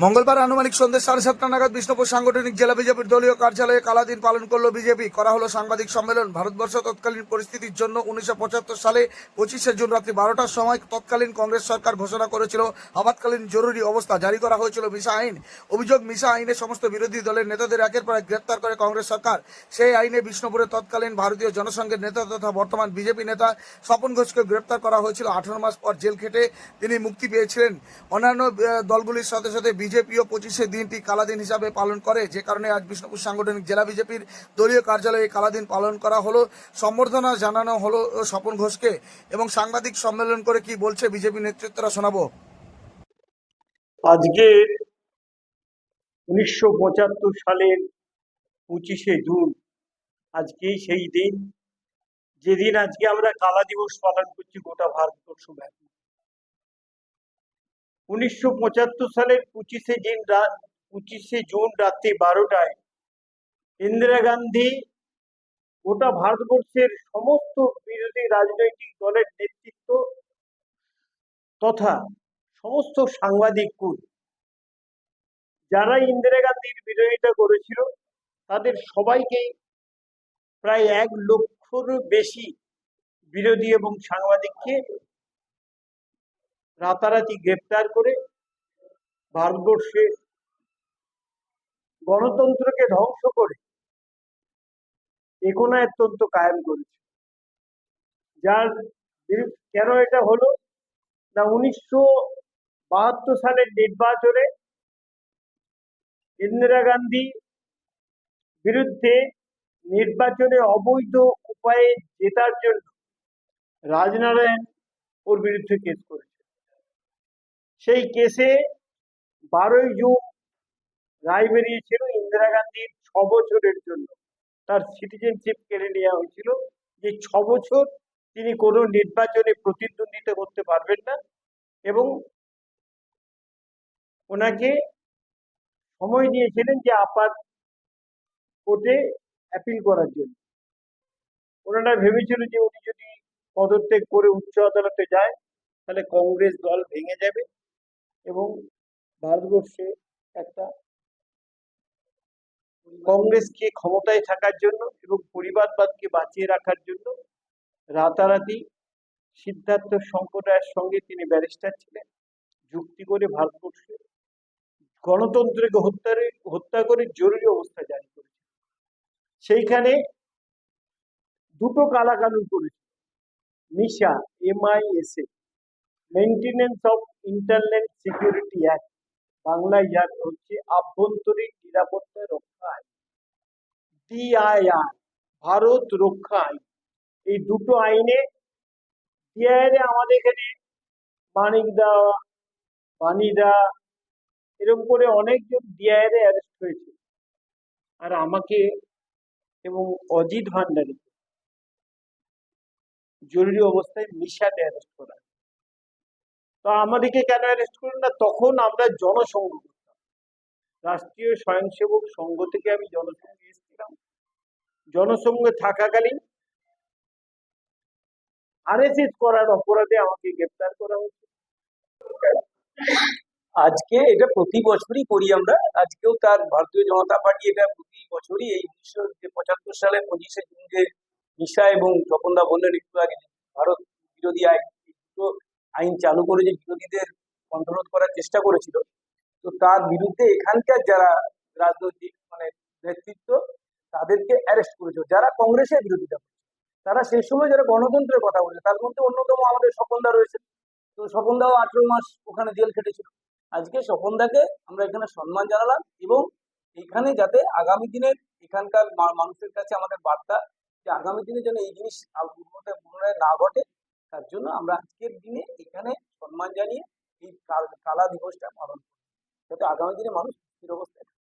মঙ্গলবার আনুমানিক সন্ধ্যে সাড়ে সাতটা নাগাদ বিষ্ণুপুর সাংগঠনিক জেলা বিজেপির দলীয় কার্যালয়ে কালাদিন পালন করল বিজেপি। করা হলো সাংবাদিক সম্মেলন। ভারতবর্ষ তৎকালীন পরিস্থিতির জন্য উনিশশো পঁচাত্তর সালে পঁচিশে জুন রাত্রি বারোটার সময় তৎকালীন কংগ্রেস সরকার ঘোষণা করেছিল, আপাতকালীন জরুরি অবস্থা জারি করা হয়েছিল মিশা আইন। অভিযোগ, মিশা আইনে সমস্ত বিরোধী দলের নেতাদের একের পর এক গ্রেপ্তার করে কংগ্রেস সরকার। সেই আইনে বিষ্ণুপুরের তৎকালীন ভারতীয় জনসংঘের নেতা তথা বর্তমান বিজেপি নেতা স্বপন ঘোষকে গ্রেপ্তার করা হয়েছিল আঠারো মাস পর জেল খেটে। তিনি মুক্তি পেয়েছিলেন। অন্যান্য দলগুলির সাথে সাথে বিজেপিও পঁচিশে দিনটি কালাদিন হিসাবে পালন করে। যে কারণে আজ বিষ্ণুপুর সাংগঠনিক জেলা বিজেপির দলীয় কার্যালয়ে কালাদিন পালন করা হলো। সম্বর্ধনা জানানো হলো স্বপন ঘোষকে এবং সাংবাদিক সম্মেলন করে কি বলছে বিজেপি নেতৃত্বরা শোনাবো। আজকে উনিশশো পঁচাত্তর সালের পঁচিশে জুন, আজকেই সেই দিন। যেদিন আজকে আমরা কালা দিবস পালন করছি গোটা ভারতবর্ষ ব্যাপী। উনিশশো পঁচাত্তর সালের পঁচিশে দিন রাত পঁচিশে জুন রাত্রি বারোটায় ইন্দিরা গান্ধী গোটা ভারতবর্ষের সমস্ত বিরোধী রাজনৈতিক দলের নেতৃত্ব তথা সমস্ত সাংবাদিককুল যারা ইন্দিরা গান্ধীর বিরোধিতা করেছিল, তাদের সবাইকেই প্রায় এক লক্ষর বেশি বিরোধী এবং সাংবাদিককে রাতারাতি গ্রেপ্তার করে ভারতবর্ষে গণতন্ত্রকে ধ্বংস করে একনায়তন্ত্র কায়েম করেছে। যার কেন এটা হলো? না, উনিশশো বাহাত্তর সালের নির্বাচনে ইন্দিরা গান্ধী বিরুদ্ধে নির্বাচনে অবৈধ উপায়ে জেতার জন্য রাজনারায়ণ ওর বিরুদ্ধে কেস করেছে। সেই কেসে বারোই জুন রায় বেরিয়েছিল ইন্দিরা গান্ধীর ছ বছরের জন্য। তার সিটিজেনশিপ কেড়ে নেওয়া হয়েছিল। যে ছ বছর তিনি কোনো নির্বাচনে প্রতিদ্বন্দ্বিতা করতে পারবেন না এবং ওনাকে সময় দিয়েছিলেন যে আপাত কোর্টে অ্যাপিল করার জন্য। ওনারা ভেবেছিল যে উনি যদি পদত্যাগ করে উচ্চ আদালতে যায়, তাহলে কংগ্রেস দল ভেঙে যাবে। এবং ভারতবর্ষে একটা কংগ্রেসকে ক্ষমতায় থাকার জন্য এবং পরিবারবাদকে বাঁচিয়ে রাখার জন্য রাতারাতি সিদ্ধার্থ রায়ের সঙ্গে তিনি ব্যারিস্টার ছিলেন। যুক্তি করে ভারতবর্ষে গণতন্ত্রকে হত্যা হত্যা করে জরুরি অবস্থা জারি করেছে। সেইখানে দুটো কালাকানুন করেছে। MISA MISA maintenance of internet security act বাংলায় যার হচ্ছে আভ্যন্তরীণ নিরাপত্তা রক্ষা আইন ডিআইআর ভারত রক্ষা আইন, এই দুটো আইনে ডিআইআর আমাদের এখানে মানিকদা বানিদা এরকম করে অনেকজন ডিআইআর অ্যারেস্ট হয়েছে আর আমাকে এবং অজিত ভান্ডারী, জরুরি অবস্থায় মিশাতে অ্যারেস্ট করা। তো আমাদেরকে কেন অ্যারেস্ট করল না? তখন আমরা জনসংঘ করতাম। রাষ্ট্রীয় স্বয়ংসেবক সংঘ থেকে আমি জনসংঘে এসেছিলাম। জনসংঘে থাকাকালীন আরএসএস করার অপরাধে আমাকে গ্রেপ্তার করা হয়েছে। আজকে এটা প্রতি বছরই করি আমরা। আজকেও তার ভারতীয় জনতা পার্টি এটা প্রতি বছরই এই উনিশশো পঁচাত্তর সালে পঁচিশে জুন যে নিশা এবং তপনদা বললেন, একটু আগে ভারত বিরোধী আইন আইন চালু করে যে বিরোধীদের কন্ট্রোল করার চেষ্টা করেছিল, তো তার বিরুদ্ধে এখানকার যারা রাজনৈতিক মানে নেতৃত্ব, তাদেরকে অ্যারেস্ট করেছিল। যারা কংগ্রেসের বিরোধিতা তারা সেই সময় যারা গণতন্ত্রের কথা বলেছে, তার মধ্যে অন্যতম আমাদের স্বপনদা রয়েছে। তো স্বপনদাও আঠেরো মাস ওখানে জেল খেটেছিল। আজকে স্বপনদাকে আমরা এখানে সম্মান জানালাম এবং এখানে যাতে আগামী দিনের এখানকার মানুষের কাছে আমাদের বার্তা যে আগামী দিনে যেন এই জিনিস পুনরায় না ঘটে তার জন্য আমরা আজকের দিনে এখানে সম্মান জানিয়ে এই কালা দিবসটা পালন করি যাতে আগামী দিনে মানুষ স্থির অবস্থায়।